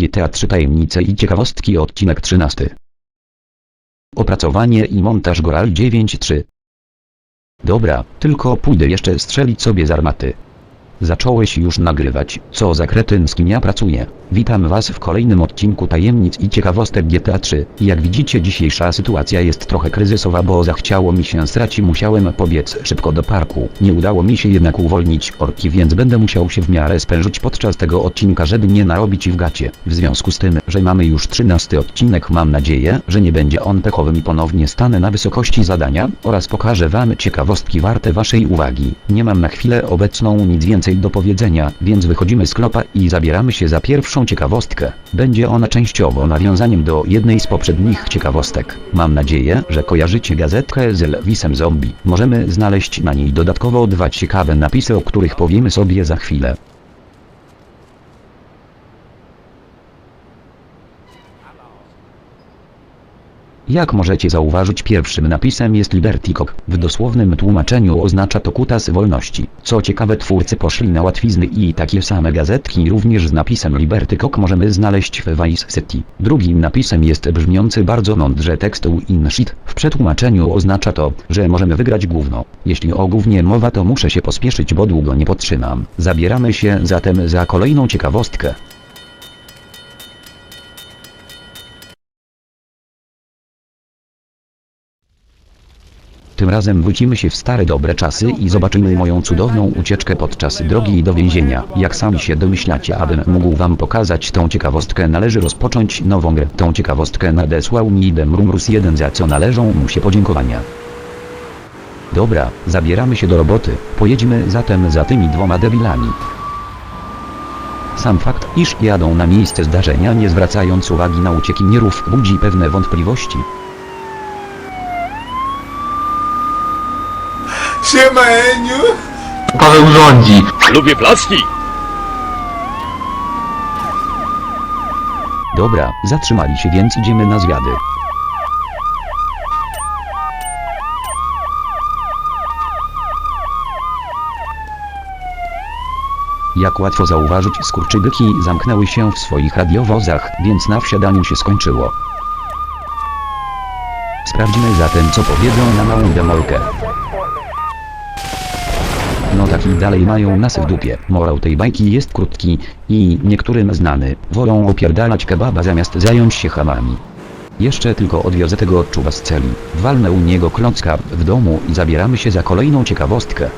GTA 3 Tajemnice i ciekawostki odcinek 13. Opracowanie i montaż Goral 9.3 Dobra, tylko pójdę jeszcze strzelić sobie z armaty. Zacząłeś już nagrywać, co za ja pracuję. Witam was w kolejnym odcinku tajemnic i ciekawostek GTA 3. Jak widzicie dzisiejsza sytuacja jest trochę kryzysowa, bo zachciało mi się srać i musiałem pobiec szybko do parku. Nie udało mi się jednak uwolnić orki, więc będę musiał się w miarę spężyć podczas tego odcinka, żeby nie narobić w gacie. W związku z tym, że mamy już 13 odcinek, mam nadzieję, że nie będzie on pechowym i ponownie stanę na wysokości zadania oraz pokażę wam ciekawostki warte waszej uwagi. Nie mam na chwilę obecną nic więcej do powiedzenia, więc wychodzimy z klopa i zabieramy się za pierwszą ciekawostkę. Będzie ona częściowo nawiązaniem do jednej z poprzednich ciekawostek. Mam nadzieję, że kojarzycie gazetkę z Elvisem Zombie. Możemy znaleźć na niej dodatkowo dwa ciekawe napisy, o których powiemy sobie za chwilę. Jak możecie zauważyć pierwszym napisem jest Liberty Cock. W dosłownym tłumaczeniu oznacza to kutas wolności. Co ciekawe twórcy poszli na łatwizny i takie same gazetki również z napisem Liberty Cock możemy znaleźć w Vice City. Drugim napisem jest brzmiący bardzo mądrze tekst in shit. W przetłumaczeniu oznacza to, że możemy wygrać gówno. Jeśli o gównie mowa to muszę się pospieszyć bo długo nie potrzymam. Zabieramy się zatem za kolejną ciekawostkę. Tym razem wrócimy się w stare dobre czasy i zobaczymy moją cudowną ucieczkę podczas drogi do więzienia. Jak sami się domyślacie, abym mógł wam pokazać tą ciekawostkę należy rozpocząć nową grę. Tą ciekawostkę nadesłał mi Demrumrus 1 za co należą mu się podziękowania. Dobra, zabieramy się do roboty, pojedźmy zatem za tymi dwoma debilami. Sam fakt, iż jadą na miejsce zdarzenia nie zwracając uwagi na uciekinierów budzi pewne wątpliwości. Siema Eniu! Paweł rządzi. Lubię placki! Dobra, zatrzymali się więc idziemy na zwiady. Jak łatwo zauważyć skurczybyki zamknęły się w swoich radiowozach, więc na wsiadaniu się skończyło. Sprawdźmy zatem co powiedzą na małą demolkę. No tak i dalej mają nas w dupie. Morał tej bajki jest krótki i niektórym znany. Wolą opierdalać kebaba zamiast zająć się hamami. Jeszcze tylko odwiozę tego czuwa z celi. Walnę u niego klocka w domu i zabieramy się za kolejną ciekawostkę.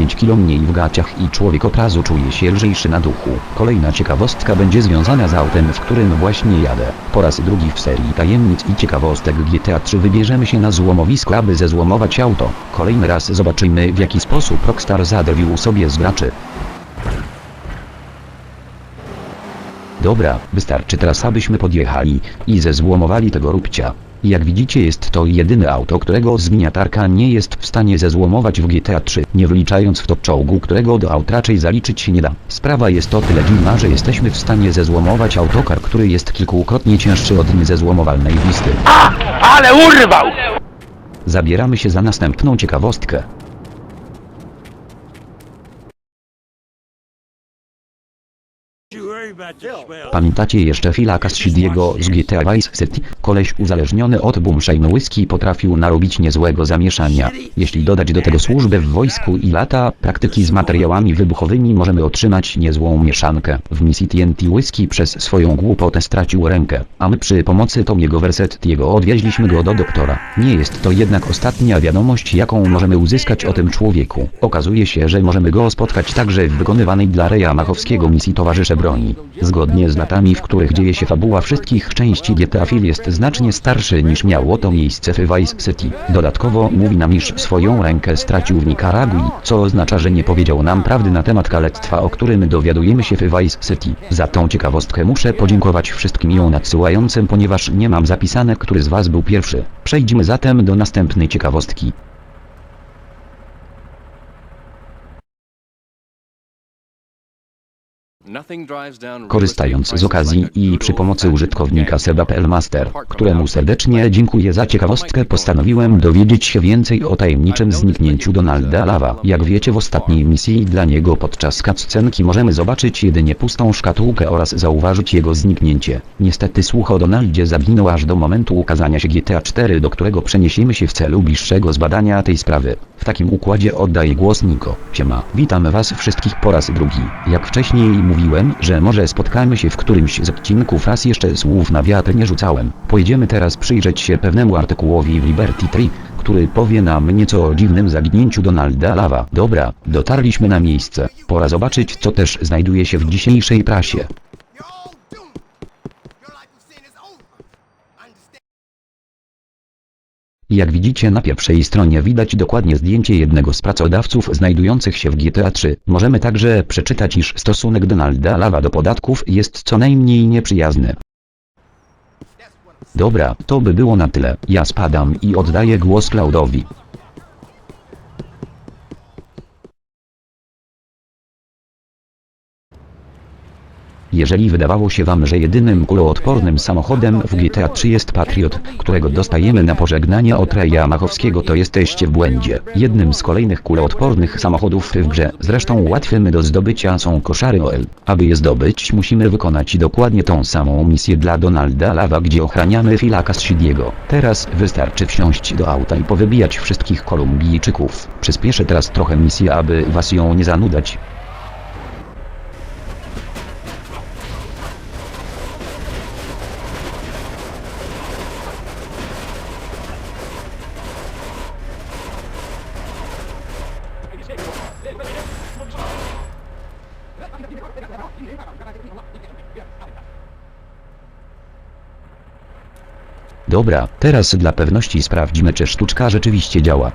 Pięć kilo mniej w gaciach i człowiek od razu czuje się lżejszy na duchu. Kolejna ciekawostka będzie związana z autem, w którym właśnie jadę. Po raz drugi w serii tajemnic i ciekawostek GTA 3 wybierzemy się na złomowisko, aby zezłomować auto. Kolejny raz zobaczymy w jaki sposób Rockstar zadrwił sobie z graczy. Dobra, wystarczy teraz abyśmy podjechali i zezłomowali tego róbcia. Jak widzicie jest to jedyne auto, którego zgniatarka nie jest w stanie zezłomować w GTA 3, nie wliczając w to czołgu, którego do aut raczej zaliczyć się nie da. Sprawa jest o tyle dziwna, że jesteśmy w stanie zezłomować autokar, który jest kilkukrotnie cięższy od niezezłomowalnej listy. Ale urwał! Zabieramy się za następną ciekawostkę. Pamiętacie jeszcze Phila Cassidy'ego z GTA Vice City? Koleś uzależniony od Boomshine Whisky potrafił narobić niezłego zamieszania. Jeśli dodać do tego służbę w wojsku i lata praktyki z materiałami wybuchowymi możemy otrzymać niezłą mieszankę. W misji TNT Whisky przez swoją głupotę stracił rękę, a my przy pomocy Tomiego Versettiego odwieźliśmy go do doktora. Nie jest to jednak ostatnia wiadomość jaką możemy uzyskać o tym człowieku. Okazuje się, że możemy go spotkać także w wykonywanej dla Reja Machowskiego misji Towarzysze Broni. Zgodnie z latami, w których dzieje się fabuła wszystkich części GTA Phil jest znacznie starszy niż miało to miejsce w Vice City. Dodatkowo mówi nam iż swoją rękę stracił w Nikaragui, co oznacza, że nie powiedział nam prawdy na temat kalectwa, o którym dowiadujemy się w Vice City. Za tą ciekawostkę muszę podziękować wszystkim ją nadsyłającym, ponieważ nie mam zapisane, który z was był pierwszy. Przejdźmy zatem do następnej ciekawostki. Korzystając z okazji i przy pomocy użytkownika Seba.pl Master, któremu serdecznie dziękuję za ciekawostkę postanowiłem dowiedzieć się więcej o tajemniczym zniknięciu Donalda Lava. Jak wiecie w ostatniej misji dla niego podczas cutscenki możemy zobaczyć jedynie pustą szkatułkę oraz zauważyć jego zniknięcie. Niestety słuch o Donaldzie zaginął aż do momentu ukazania się GTA 4 do którego przeniesiemy się w celu bliższego zbadania tej sprawy. W takim układzie oddaję głos Niko. Siema, witam was wszystkich po raz drugi. Jak wcześniej mówiłem, że może spotkamy się w którymś z odcinków raz jeszcze słów na wiatr nie rzucałem. Pojedziemy teraz przyjrzeć się pewnemu artykułowi w Liberty Tree, który powie nam nieco o dziwnym zaginięciu Donalda Lava. Dobra, dotarliśmy na miejsce. Pora zobaczyć co też znajduje się w dzisiejszej prasie. Jak widzicie na pierwszej stronie widać dokładnie zdjęcie jednego z pracodawców znajdujących się w GTA 3. Możemy także przeczytać iż stosunek Donalda Lava do podatków jest co najmniej nieprzyjazny. Dobra, to by było na tyle. Ja spadam i oddaję głos Klaudowi. Jeżeli wydawało się wam, że jedynym kuloodpornym samochodem w GTA 3 jest Patriot, którego dostajemy na pożegnanie od Reja Machowskiego to jesteście w błędzie. Jednym z kolejnych kuloodpornych samochodów w grze, zresztą łatwym do zdobycia są koszary OL. Aby je zdobyć musimy wykonać dokładnie tą samą misję dla Donalda Lava gdzie ochraniamy Phila Cassidy'ego. Teraz wystarczy wsiąść do auta i powybijać wszystkich Kolumbijczyków. Przyspieszę teraz trochę misję aby was ją nie zanudać. Dobra, teraz dla pewności sprawdźmy czy sztuczka rzeczywiście działa.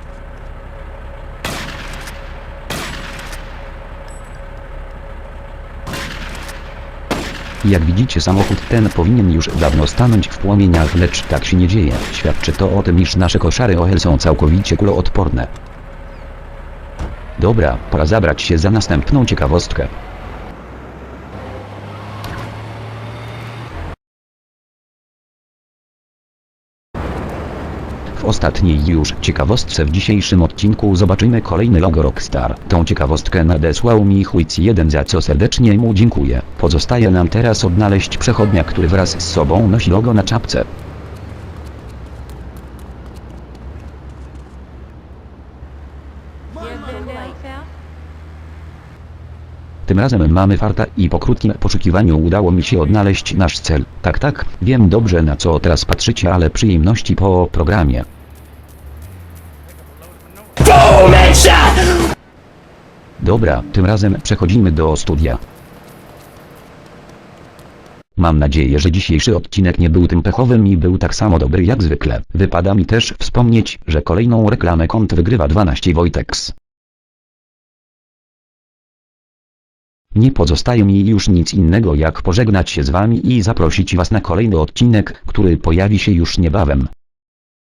Jak widzicie samochód ten powinien już dawno stanąć w płomieniach, lecz tak się nie dzieje. Świadczy to o tym iż nasze koszary OL są całkowicie kuloodporne. Dobra, pora zabrać się za następną ciekawostkę. Ostatniej już ciekawostce w dzisiejszym odcinku zobaczymy kolejny logo Rockstar. Tą ciekawostkę nadesłał mi Huic 1 za co serdecznie mu dziękuję. Pozostaje nam teraz odnaleźć przechodnia, który wraz z sobą nosi logo na czapce. Tym razem mamy farta i po krótkim poszukiwaniu udało mi się odnaleźć nasz cel. Tak, tak, wiem dobrze na co teraz patrzycie, ale przyjemności po programie. Dobra, tym razem przechodzimy do studia. Mam nadzieję, że dzisiejszy odcinek nie był tym pechowym i był tak samo dobry jak zwykle. Wypada mi też wspomnieć, że kolejną reklamę kont wygrywa 12 Wojteks. Nie pozostaje mi już nic innego jak pożegnać się z wami i zaprosić was na kolejny odcinek, który pojawi się już niebawem.